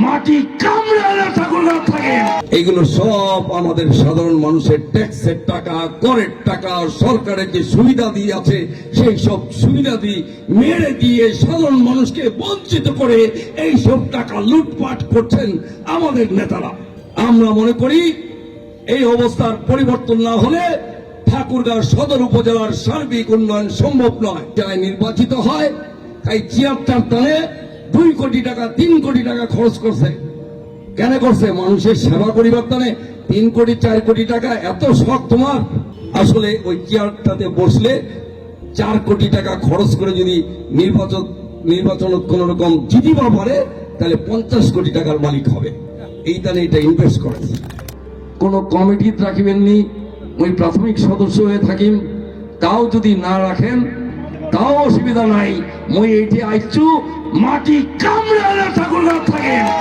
মাটি কামড়ানো ঠাকুরগাঁও থাকেন এগুলো সব আমাদের সাধারণ মানুষের ট্যাক্সের টাকা, করের টাকা, সরকারের যে সুবিধা দিয়ে আছে, সেই সব সুবিধা দিয়ে মেরে দিয়ে সাধারণ মানুষকে বঞ্চিত করে এই সব টাকা লুটপাট করছেন আমাদের নেতারা। আমরা মনে করি এই অবস্থার পরিবর্তন না হলে ঠাকুরগাঁও সদর উপজেলার সার্বিক উন্নয়ন সম্ভব নয়। যারা নির্বাচিত হয়, তাই চিয়ারটার টানে দুই কোটি টাকা, তিন কোটি টাকা খরচ করছে। কেন করছে? মানুষের সেবা পরিবর্তনে তিন কোটি, চার কোটি টাকা, এত শখ তোমার? আসলে ওই চেয়ারটাতে বসলে চার কোটি টাকা খরচ করে যদি নির্বাচন নির্বাচন কোন রকম জিতিবা পারে তাহলে পঞ্চাশ কোটি টাকার মালিক হবে। এই তাহলে এটা ইনভেস্ট করেছে কোন কমিটি রাখিবেননি ওই প্রাথমিক সদস্য হয়ে থাকিম। তাও যদি না রাখেন, তাও অসুবিধা নাই। মই এইটি আইছু মাটি কামড়ানো ঠাকুরগাঁও থাকেন